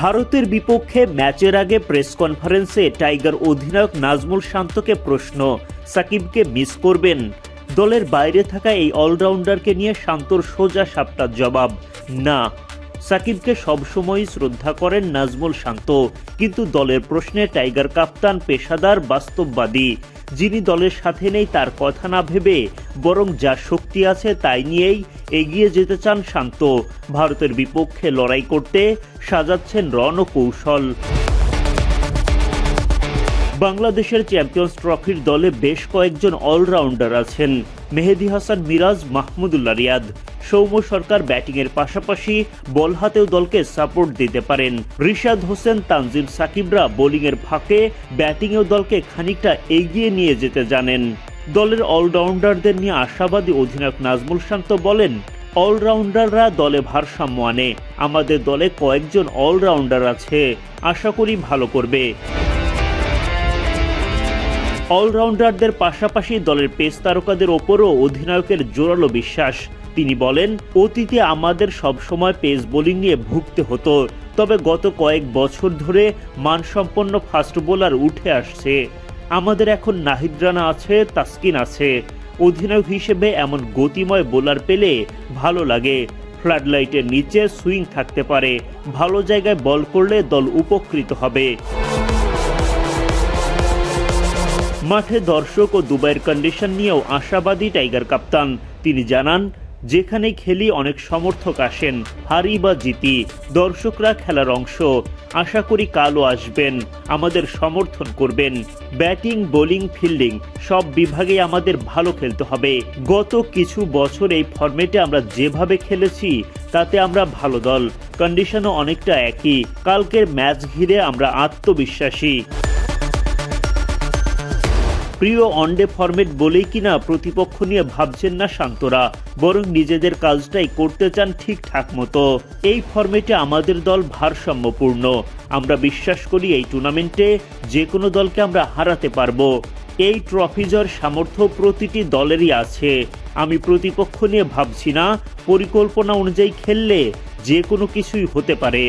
ভারতের বিপক্ষে ম্যাচের আগে প্রেস কনফারেন্সে টাইগার অধিনায়ক নাজমুল শান্তকে প্রশ্ন, সাকিবকে মিস করবেন? দলের বাইরে থাকা এই অলরাউন্ডারকে নিয়ে শান্তর সোজা সাপটার জবাব, না। সাকিবকে সবসময়ই শ্রদ্ধা করেন নাজমুল শান্ত। কিন্তু দলের প্রশ্নে টাইগার কাপ্তান পেশাদার, বাস্তববাদী। যিনি দলের সাথে নেই তার কথা না ভেবে, বরং যা শক্তি আছে তাই নিয়েই এগিয়ে যেতে চান শান্ত। ভারতের বিপক্ষে লড়াই করতে সাজাচ্ছেন রণকৌশল বাংলাদেশের চ্যাম্পিয়ন্স ট্রফির দলে বেশ কয়েকজন অলরাউন্ডার আছেন। মেহেদি হাসান, মিরাজ, মাহমুদুল্লাহ রিয়াদ। সৌম্য সরকার ব্যাটিংয়ের পাশাপাশি বল হাতেও দলকে সাপোর্ট দিতে পারেন। রিশাদ হোসেন, তানজিম সাকিবরা বোলিংয়ের ফাঁকে ব্যাটিংয়েও দলকে খানিকটা এগিয়ে নিয়ে যেতে জানেন। দলের অলরাউন্ডারদের নিয়ে আশাবাদী অধিনায়ক নাজমুল শান্ত বলেন, অলরাউন্ডাররা দলে ভারসাম্য আনে। আমাদের দলে কয়েকজন অলরাউন্ডার আছে। আশা করি ভালো করবে। অলরাউন্ডারদের পাশাপাশি দলের পেস তারকাদের ওপরও অধিনায়কের জোরালো বিশ্বাস। তিনি বলেন, অতীতে আমাদের সবসময় পেস বোলিং নিয়ে ভুগতে হতো, তবে গত কয়েক বছর ধরে মানসম্পন্ন ফাস্ট বোলার উঠে আসছে। আমাদের এখন নাহিদ রানা আছে, তাসকিন আছে। অধিনায়ক হিসেবে এমন গতিময় বোলার পেলে ভালো লাগে। ফ্লাড লাইটের নিচে সুইং থাকতে পারে, ভালো জায়গায় বল করলে দল উপকৃত হবে। মাঠে দর্শক ও দুবাইয়ের কন্ডিশন নিয়েও আশাবাদী টাইগার কাপ্তান তিনি জানান যেখানে খেলি অনেক সমর্থক আসেন, হারি বা জিতি, দর্শকরা খেলার অংশ। আশা করি কালও আসবেন, আমাদের সমর্থন করবেন। ব্যাটিং, বোলিং, ফিল্ডিং, সব বিভাগে আমাদের ভালো খেলতে হবে। গত কিছু বছর এই ফরম্যাটে আমরা যেভাবে খেলেছি, তাতে আমরা ভালো দল। কন্ডিশনও অনেকটা একই। কালকের ম্যাচ ঘিরে আমরা আত্মবিশ্বাসী। প্রিয় ওয়ানডে ফরম্যাট বলেই কিনা প্রতিপক্ষ নিয়ে ভাবছেন না শান্তরা, বরং নিজেদের কাজটাই করতে চান ঠিকঠাক মতো। এই ফরম্যাটে আমাদের দল ভারসাম্যপূর্ণ। আমরা বিশ্বাস করি এই টুর্নামেন্টে যে কোনো দলকে আমরা হারাতে পারব। এই ট্রফি জয়ের সামর্থ্য প্রতিটি দলেরই আছে। আমি প্রতিপক্ষ নিয়ে ভাবছি না, পরিকল্পনা অনুযায়ী খেললে যে কোনো কিছুই হতে পারে।